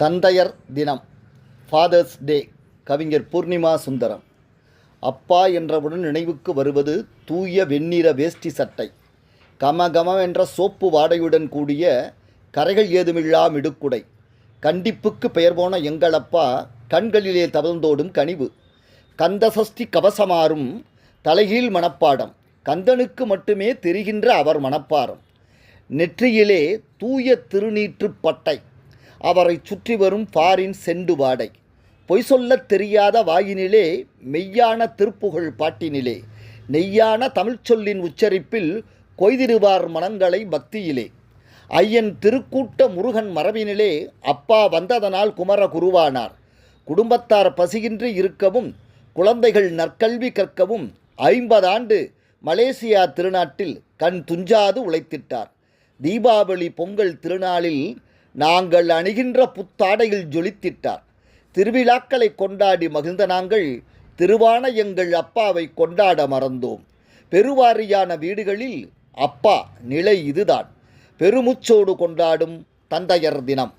தந்தையர் தினம் ஃபாதர்ஸ் டே கவிஞர் பூர்ணிமா சுந்தரம். அப்பா என்றவுடன் நினைவுக்கு வருவது தூய வெண்ணிற வேஷ்டி சட்டை. கம கம என்ற சோப்பு வாடையுடன் கூடிய கரைகள் ஏதுமில்லா மிடுக்குடை. கண்டிப்புக்கு பெயர் போன எங்களப்பா கண்களிலே தவழ்ந்தோடும் கனிவு. கந்தசஷ்டி கவசமாறும் தலைகீழ் மனப்பாடம். கந்தனுக்கு மட்டுமே தெரிகின்ற அவர் மனப்பாரம். நெற்றியிலே தூய திருநீற்று பட்டை. அவரை சுற்றி வரும் பாரின் செண்டு வாடை. பொய் சொல்லத் தெரியாத வாயினிலே மெய்யான திருப்புகழ் பாட்டினிலே. நெய்யான தமிழ்ச் சொல்லின் உச்சரிப்பில் கொய்திருவார் மனங்களை பக்தியிலே. ஐயன் திருக்கூட்ட முருகன் மரபினிலே அப்பா வந்ததனால் குமர குருவானார். குடும்பத்தார் பசியின்றி இருக்கவும் குழந்தைகள் நற்கல்வி கற்கவும் ஐம்பதாண்டு மலேசியா திருநாட்டில் கண் துஞ்சாது உழைத்திட்டார். தீபாவளி பொங்கல் திருநாளில் நாங்கள் அணிகின்ற புத்தாடையில் ஜொலித்திட்டார். திருவிழாக்களை கொண்டாடி மகிழ்ந்த நாங்கள் திருவான எங்கள் அப்பாவை கொண்டாட மறந்தோம். பெருவாரியான வீடுகளில் அப்பா நிலை இதுதான். பெருமுச்சோடு கொண்டாடும் தந்தையர் தினம்.